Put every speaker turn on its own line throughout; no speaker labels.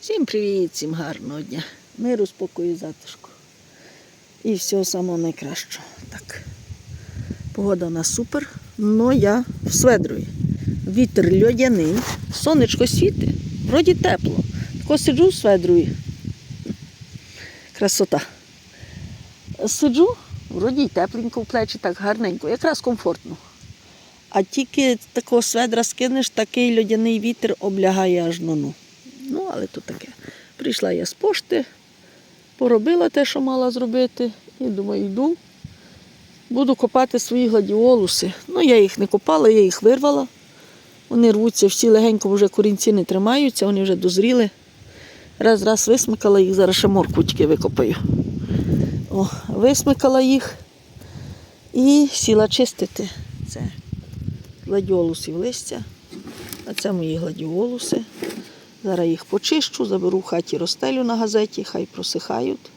Всім привіт, всім гарного дня. Миру, спокою, затишку. І всього самого найкращого. Так. Погода у нас супер. но я в Сведрові. Вітер льодяний, сонечко світить, вроді тепло. Тако сиджу в Сведрові. Красота. Сиджу, вроді тепленько в плечі, так гарненько, якраз комфортно. А тільки такого сведра скинеш, такий льодяний вітер облягає аж ну. Ну, але то таке. Прийшла я з пошти, поробила те, що мала зробити, і думаю, йду. Буду копати свої гладіолуси. Ну, я їх не копала, я їх вирвала. Вони рвуться, всі легенько вже корінці не тримаються, вони вже дозріли. Раз раз висмикала їх, зараз ще тільки викопаю. О, висмикала їх і сіла чистити. Це гладіолусів листя. А це мої гладіолуси. Зараз їх почищу, заберу в хаті розстелю на газеті, хай просихають.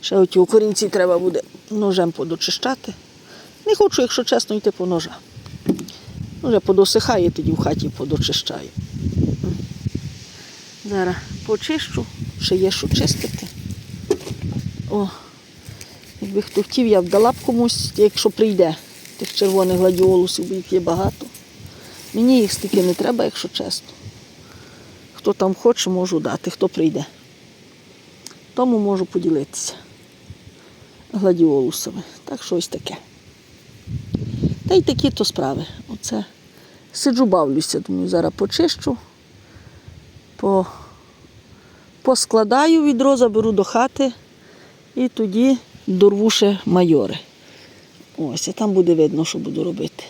Ще оті корінці треба буде ножем подочищати. Не хочу, якщо чесно, йти по ножа. Вже подосихає, тоді в хаті подочищаю. Зараз почищу, ще є що чистити. О, якби хто хотів, я б дала б комусь, якщо прийде тих червоних гладіолусів, бо їх є багато. Мені їх стільки не треба, якщо чесно. Хто там хоче, можу дати, хто прийде. Тому можу поділитися гладіолусами. Так що ось таке. Та й такі то справи. Оце сиджу, бавлюся, думаю, зараз почищу, по... поскладаю відро, заберу до хати і тоді дорву ще майори. Ось, і там буде видно, що буду робити.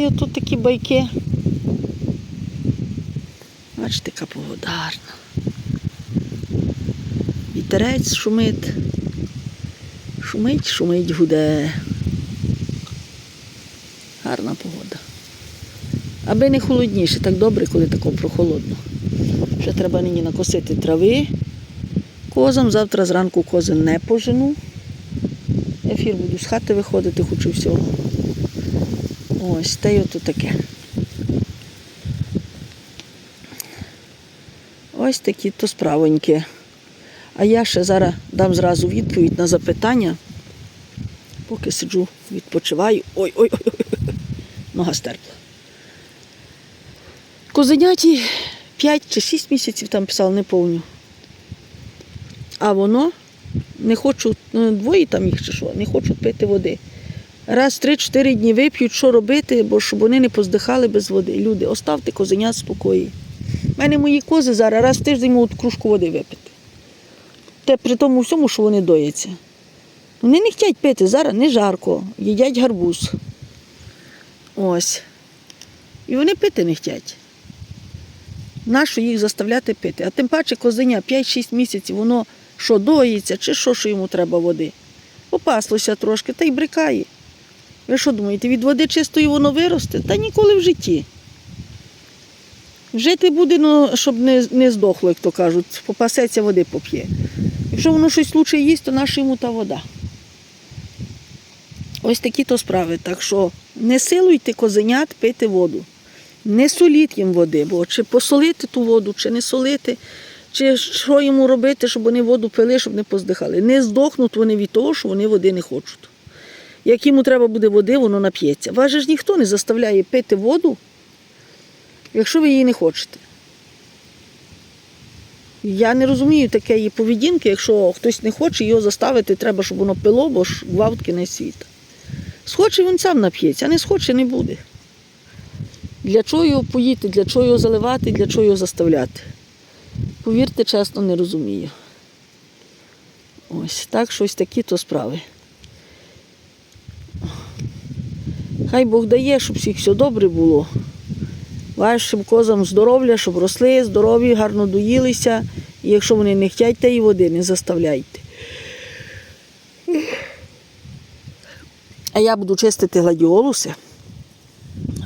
Та й отут такі байки. Бачите, яка погода. Вітерець шумить. Шумить, шумить, гуде. Гарна погода. Аби не холодніше, так добре, коли тако прохолодно. Ще треба нині накосити трави козам. Завтра зранку кози не пожену. Ефір буду з хати виходити, хочу всього. Ось, те й ото таке. Ось такі то справоньки. А я ще зараз дам зразу відповідь на запитання. Поки сиджу, відпочиваю. Ой-ой-ой, нога стерпла. Козеняті 5 чи 6 місяців там писали, не повню. А воно не хочуть, ну, двоє там їх чи що, не хочуть пити води. Раз 3-4 дні вип'ють, що робити, бо щоб вони не поздихали без води. Люди, оставте козенят спокої. У мене мої кози зараз раз в тиждень можуть кружку води випити. Те при тому всьому, що вони дояться. Вони не хочуть пити, зараз не жарко, їдять гарбуз. Ось. І вони пити не хочуть. Нащо їх заставляти пити? А тим паче козеня 5-6 місяців, воно що доїться, чи що, що йому треба води. Попаслося трошки та й брикає. Ви що думаєте, від води чистої воно виросте? Та ніколи в житті. Жити буде, ну, щоб не, не здохло, як то кажуть, попасеться води поп'є. Якщо воно щось лучше їсть, то наша йому та вода. Ось такі то справи. Так що не силуйте козенят пити воду. Не соліть їм води, бо чи посолити ту воду, чи не солити, чи що йому робити, щоб вони воду пили, щоб не поздихали. Не здохнуть вони від того, що вони води не хочуть. Як йому треба буде води, воно нап'ється. Вас же ж ніхто не заставляє пити воду, якщо ви її не хочете. Я не розумію такої поведінки, якщо хтось не хоче, його заставити, треба, щоб воно пило, бо ж гвалтки не світа. Схоче він сам нап'ється, а не схоче не буде. Для чого його поїти, для чого його заливати, для чого його заставляти? Повірте, чесно, не розумію. Ось так щось такі то справи. Хай Бог дає, щоб всіх все добре було. Вашим козам здоров'я, щоб росли, здорові, гарно доїлися. І якщо вони не хочуть тієї води, не заставляйте. А я буду чистити гладіолуси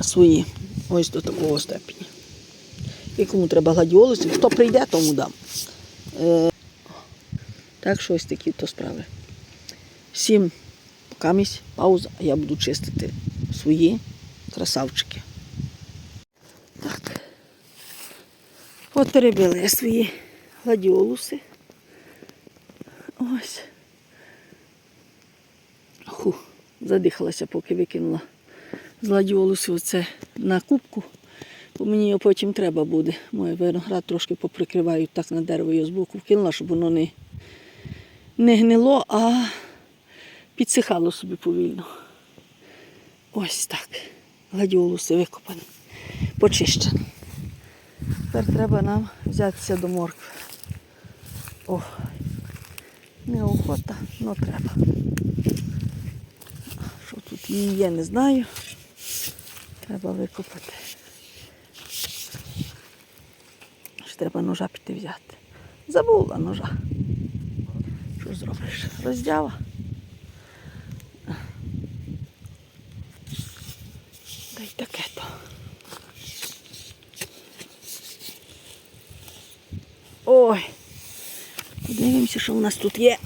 свої ось до такого степені. І кому треба гладіолуси, хто прийде, тому дам. Е, так що ось такі то справи. Всім покамість, пауза, а я буду чистити свої красавчики. Так. От я свої гладіолуси. Ось. Ху, задихалася, поки викинула з гладіолусу оце на кубку. Бо мені його потім треба буде. Моє виноград трошки поприкриваю так на дерево його збоку вкинула, щоб воно не, не гнило, а підсихало собі повільно. Ось так. Гладіолуси викопані, почищені. Тепер треба нам взятися до моркви. О, неохота, але треба. Що тут її є, не знаю. Треба викопати. Ще треба ножа піти взяти. Забула ножа. Що зробиш? Роздява. Та й таке то. Ой. Подивимося, що у нас тут є.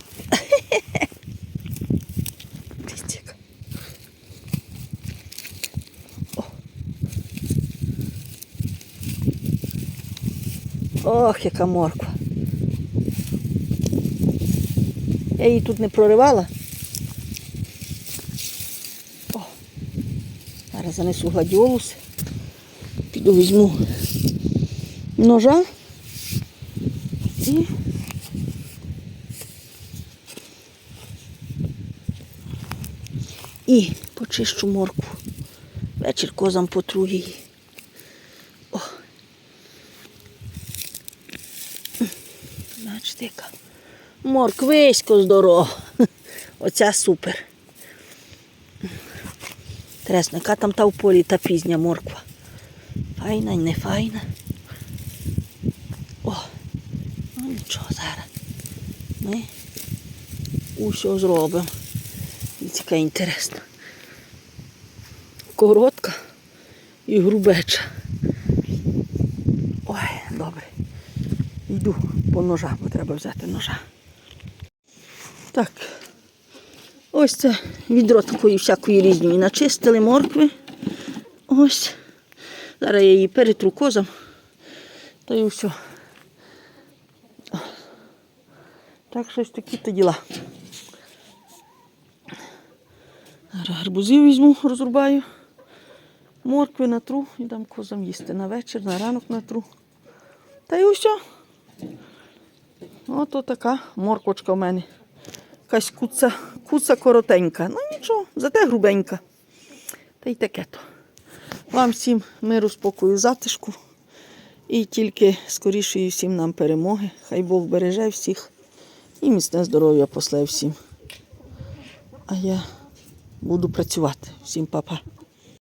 Ох, яка морква. Я її тут не проривала. О. Зараз занесу гладіолус. Піду візьму ножа. І І почищу моркву. Вечір козам потру її. О. Бачите, яка. Морквисько здорова. Оця супер. Тресно, яка там та в полі та пізня морква. Файна, не файна. О, ну нічого зараз. Ми усе зробимо. І така інтересна. Коротка і грубеча. Ой, добре. Йду по ножа, бо треба взяти ножа. Так. Ось це відро такої всякої різної начистили моркви. Ось. Зараз я її перетру козам. Та й все. Так, щось такі то діла. Гарбузів візьму, розрубаю. Моркви натру і дам козам їсти на вечір, на ранок натру. Та й усе. Ото така морквочка в мене. Якась куца, куца коротенька. Ну нічого, зате грубенька. Та й таке то. Вам всім миру, спокою, затишку. І тільки скорішої всім нам перемоги. Хай Бог береже всіх і міцне здоров'я после всім. А я буду працювати. Всім па-па.